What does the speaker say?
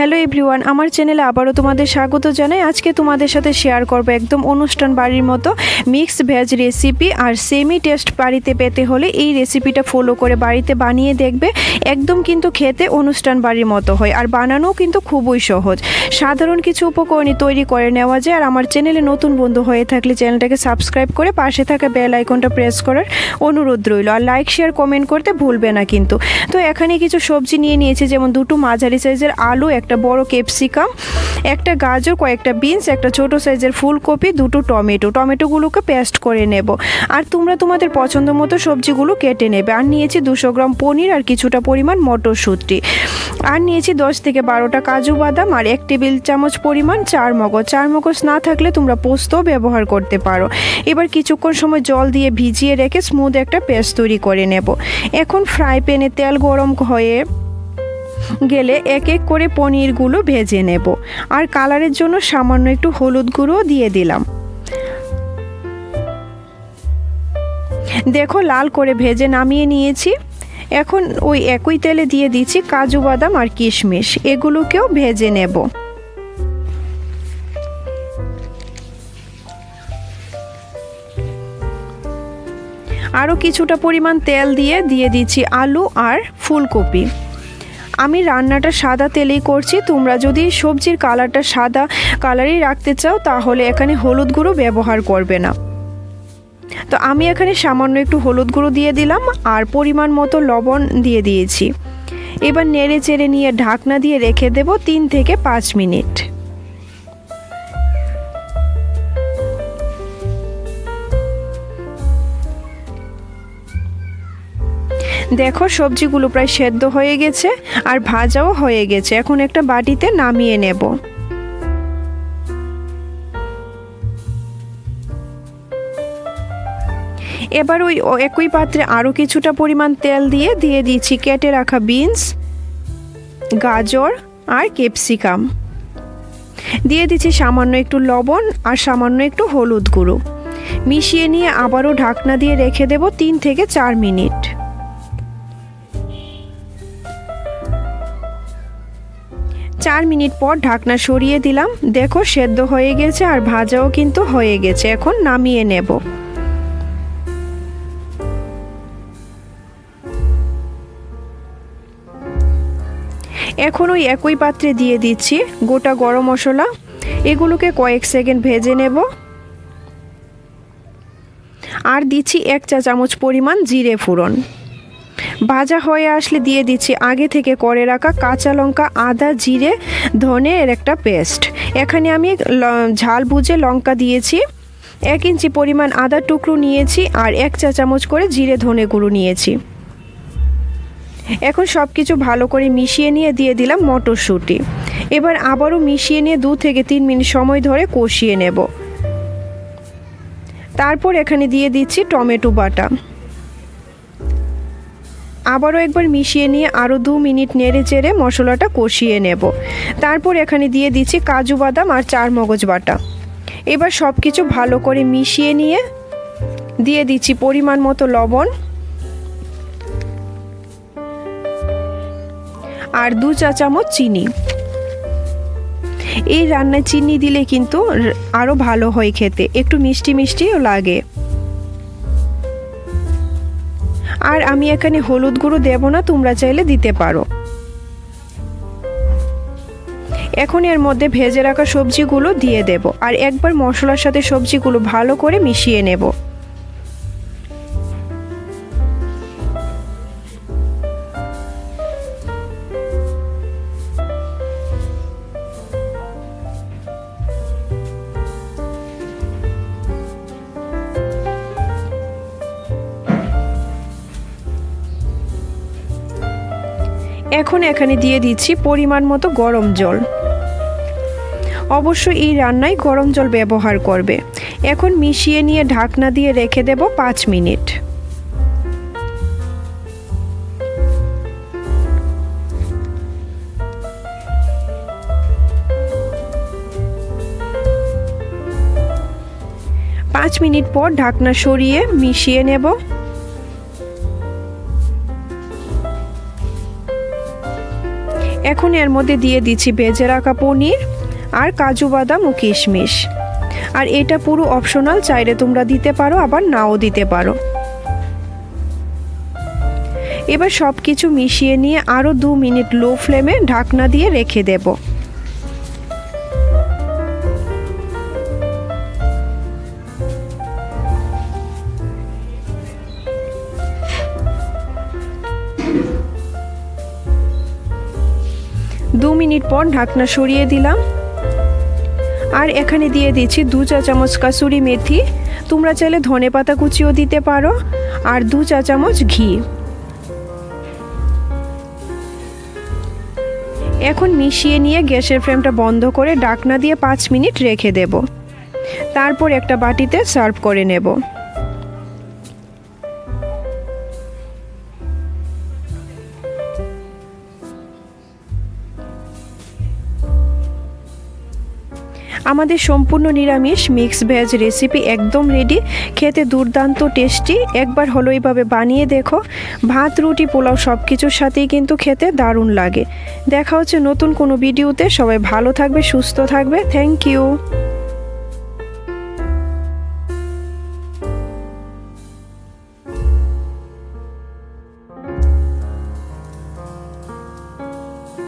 Hello everyone আমার চ্যানেলে আবারও তোমাদের স্বাগত জানাই। আজকে তোমাদের সাথে শেয়ার করব একদম অনুষ্ঠান বাড়ির মতো মিক্স ভেজ রেসিপি আর সেমি টেস্ট বাড়িতে পেতে হলে এই রেসিপিটা ফলো করে বাড়িতে বানিয়ে দেখবে। একদম কিন্তু খেতে অনুষ্ঠান বাড়ির মতো হয় আর বানানোও কিন্তু খুবই সহজ। সাধারণ কিছু উপকরণই তৈরি করে নেওয়া যায় আর আমার চ্যানেলে নতুন বন্ধু হয়ে থাকলে চ্যানেলটাকে সাবস্ক্রাইব করে পাশে থাকা বেল আইকনটা প্রেস করার অনুরোধ রইল আর লাইক শেয়ার কমেন্ট করতে ভুলবে না কিন্তু। তো এখানে কিছু সবজি নিয়ে নিয়েছি, যেমন দুটো মাঝারি সাইজের আলু, একটা বড় ক্যাপসিকাম, একটা গাজর, কয়েকটা বিনস, একটা ছোট সাইজের ফুলকপি, দুটো টমেটো। টমেটোগুলোকে পেস্ট করে নেব। আর তোমরা তোমাদের পছন্দ মতো সবজিগুলো কেটে নেবে। আর নিয়েছি দুশো গ্রাম পনির আর কিছুটা পরিমাণ মটরশুঁটি। আর নিয়েছি দশ থেকে বারোটা কাজু বাদাম আর এক টেবিল চামচ পরিমাণ চার মগজ। চার মগজ না থাকলে তোমরা পোস্তও ব্যবহার করতে পারো। এবার কিছুক্ষণ সময় জল দিয়ে ভিজিয়ে রেখে স্মুথ একটা পেস্ট তৈরি করে নেব। এখন ফ্রাই প্যানে তেল গরম হয়ে গেলে এক এক করে পনিরগুলো ভেজে নেব। আর কালারের জন্য সামান্য একটু হলুদ গুঁড়ো দিয়ে দিলাম। দেখো, লাল করে ভেজে নামিয়ে নিয়েছি। এখন ওই একই তেলে দিয়ে দিচ্ছি কাজু বাদাম আর কিশমিশ। এগুলোকেও ভেজে নেব। আরও কিছুটা পরিমাণ তেল দিয়ে দিয়ে দিচ্ছি আলু আর ফুলকপি। আমি রান্নাটা সাদা তেলেই করছি। তোমরা যদি সবজির কালারটা সাদা কালারই রাখতে চাও, তাহলে এখানে হলুদ গুঁড়ো ব্যবহার করবে না। তো আমি এখানে সামান্য একটু হলুদ গুঁড়ো দিয়ে দিলাম আর পরিমাণ মতো লবণ দিয়ে দিয়েছি। এবার নেড়ে চেড়ে নিয়ে ঢাকনা দিয়ে রেখে দেব তিন থেকে পাঁচ মিনিট। দেখো, সবজিগুলো প্রায় সেদ্ধ হয়ে গেছে আর ভাজাও হয়ে গেছে। এখন একটা বাটিতে নামিয়ে নেব। এবার ওই একই পাত্রে আরও কিছুটা পরিমাণ তেল দিয়ে দিয়ে দিচ্ছি কেটে রাখা বিনস, গাজর আর ক্যাপসিকাম। দিয়ে দিচ্ছি সামান্য একটু লবণ আর সামান্য একটু হলুদ গুঁড়ো। মিশিয়ে নিয়ে আবারও ঢাকনা দিয়ে রেখে দেব তিন থেকে চার মিনিট। চার মিনিট পর ঢাকনা সরিয়ে দিলাম। দেখো, সেদ্ধ হয়ে গেছে আর ভাজাও কিন্তু হয়ে গেছে। এখন নামিয়ে নেব। এখন ওই একই পাত্রে দিয়ে দিচ্ছি গোটা গরম মশলা। এগুলোকে কয়েক সেকেন্ড ভেজে নেব। আর দিচ্ছি এক চা চামচ পরিমাণ জিরে ফোড়ন। ভাজা হয়ে আসলে দিয়ে দিচ্ছি। আগে থেকে করে রাখা কাঁচা লঙ্কা, আদা, জিরে, ধনে এর একটা পেস্ট। এখানে আমি ঝাল বুঝে লঙ্কা দিয়েছি। এক ইঞ্চি পরিমাণ আদা টুকরো নিয়েছি আর এক চা চামচ করে জিরে ধনে গুঁড়ো নিয়েছি। এখন সব কিছু ভালো করে মিশিয়ে নিয়ে দিয়ে দিলাম মটরশুঁটি। এবার আবারও মিশিয়ে নিয়ে দু থেকে তিন মিনিট সময় ধরে কষিয়ে নেব। তারপর এখানে দিয়ে দিচ্ছি টমেটো বাটা। আবারও একবার মিশিয়ে নিয়ে আরও দু মিনিট নেড়ে চেড়ে মশলাটা কষিয়ে নেব। তারপর এখানে দিয়ে দিচ্ছি কাজু বাদাম আর চার মগজ বাটা। এবার সব কিছু ভালো করে মিশিয়ে নিয়ে দিয়ে দিচ্ছি পরিমাণ মতো লবণ। আর দু চা চামচ চিনি। এই রান্নায় চিনি দিলে কিন্তু আরও ভালো হয় খেতে। একটু মিষ্টি মিষ্টিও লাগে। আর আমি এখানে হলুদ গুঁড়ো দেব না, তোমরা চাইলে দিতে পারো। এখন এর মধ্যে ভেজে রাখা সবজিগুলো দিয়ে দেব, আর একবার মশলার সাথে সবজিগুলো ভালো করে মিশিয়ে নেব। এখন এখানে দিয়ে দিচ্ছি পরিমাণ মতো গরম জল। অবশ্যই এই রান্নায় গরম জল ব্যবহার করবে। এখন মিশিয়ে নিয়ে ঢাকনা দিয়ে রেখে দেব পাঁচ মিনিট। পাঁচ মিনিট পর ঢাকনা সরিয়ে মিশিয়ে নেব। এখন এর মধ্যে দিয়ে দিচ্ছি ভেজে রাখা পনির আর কাজু বাদাম ও কিশমিশ। আর এটা পুরো অপশনাল চাইলে তোমরা দিতে পারো, আবার নাও দিতে পারো। এবার সব কিছু মিশিয়ে নিয়ে আরও দু মিনিট লো ফ্লেমে ঢাকনা দিয়ে রেখে দেব। দু মিনিট পর ঢাকনা সরিয়ে দিলাম। আর এখানে দিয়ে দিচ্ছি দু চা চামচ কাসুরি মেথি। তোমরা চাইলে ধনে পাতা কুচিও দিতে পারো, আর দু চা চামচ ঘি। এখন মিশিয়ে নিয়ে গ্যাসের ফ্লেমটা বন্ধ করে ডাকনা দিয়ে পাঁচ মিনিট রেখে দেব। তারপর একটা বাটিতে সার্ভ করে নেব। আমাদের সম্পূর্ণ নিরামিষ মিক্স ভেজ রেসিপি একদম রেডি খেতে দুর্দান্ত টেস্টি একবার হলো এইভাবে বানিয়ে দেখো। ভাত, রুটি, পোলাও সব কিছুর সাথেই কিন্তু খেতে দারুণ লাগে। দেখা হচ্ছে নতুন কোনো ভিডিওতে সবাই ভালো থাকবে, সুস্থ থাকবে। Thank you